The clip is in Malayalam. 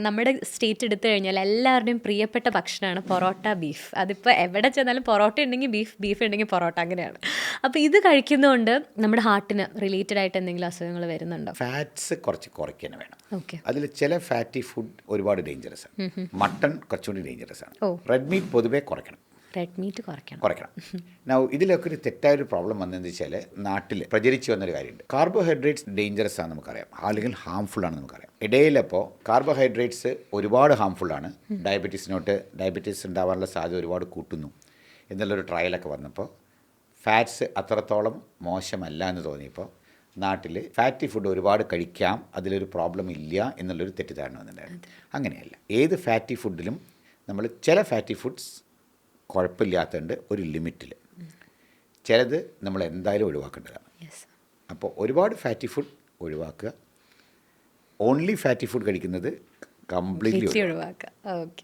നമ്മുടെ സ്റ്റേറ്റ് എടുത്തു കഴിഞ്ഞാൽ എല്ലാവരുടെയും പ്രിയപ്പെട്ട ഭക്ഷണമാണ് പൊറോട്ട ബീഫ് അതിപ്പോൾ എവിടെ ചെന്നാലും പൊറോട്ട ഉണ്ടെങ്കിൽ ബീഫ് ബീഫ് ഉണ്ടെങ്കിൽ പൊറോട്ട അങ്ങനെയാണ്. അപ്പോൾ ഇത് കഴിക്കുന്നതുകൊണ്ട് നമ്മുടെ ഹാർട്ടിന് റിലേറ്റഡ് ആയിട്ട് എന്തെങ്കിലും അസുഖങ്ങൾ വരുന്നുണ്ടോ? ഫാറ്റ്സ് കുറച്ച് കുറയ്ക്കാൻ വേണം. ഓക്കെ അതിൽ ചില ഫാറ്റി ഫുഡ് ഒരുപാട് ഡേഞ്ചറസ് ആണ്. മട്ടൺ കുറച്ചുകൂടി ഡേഞ്ചറസ് ആണ്. റെഡ് മീറ്റ് പൊതുവേ കുറയ്ക്കണം. റെഡ് മീറ്റ് കുറയ്ക്കണം. കുറയ്ക്കണം. നൗ ഇതിലൊക്കെ ഒരു തെറ്റായൊരു പ്രോബ്ലം വന്നതെന്ന് വെച്ചാൽ നാട്ടിൽ പ്രചരിച്ചു വന്നൊരു കാര്യമുണ്ട്. കാർബോഹൈഡ്രേറ്റ്സ് ഡേഞ്ചറസ് ആണ് നമുക്കറിയാം. അല്ലെങ്കിൽ ഹാംഫുൾ ആണ് നമുക്കറിയാം. ഇടയിലപ്പോൾ കാർബോഹൈഡ്രേറ്റ്സ് ഒരുപാട് ഹാംഫുൾ ആണ്. ഡയബറ്റീസിനോട്ട് ഡയബറ്റീസ് ഉണ്ടാവാനുള്ള സാധ്യത ഒരുപാട് കൂട്ടുന്നു. എന്നുള്ളൊരു ട്രയലൊക്കെ വന്നപ്പോൾ ഫാറ്റ്സ് അത്രത്തോളം മോശമല്ല എന്ന് തോന്നിയപ്പോൾ നാട്ടിൽ ഫാറ്റി ഫുഡ് ഒരുപാട് കഴിക്കാം അതിലൊരു പ്രോബ്ലം ഇല്ല എന്നുള്ളൊരു തെറ്റിദ്ധാരണ വന്നിട്ടുണ്ടായിരുന്നു. അങ്ങനെയല്ല. ഏത് ഫാറ്റി ഫുഡിലും നമ്മൾ ചില ഫാറ്റി ഫുഡ്സ് കുഴപ്പമില്ലാത്തതുണ്ട് ഒരു ലിമിറ്റിൽ ചിലത് നമ്മൾ എന്തായാലും ഒഴിവാക്കേണ്ടതാണ്. അപ്പോൾ ഒരുപാട് ഫാറ്റി ഫുഡ് ഒഴിവാക്കുക. ഓൺലി ഫാറ്റി ഫുഡ് കഴിക്കുന്നത് കംപ്ലീറ്റ്ലി ഒഴിവാക്കുക. ഓക്കെ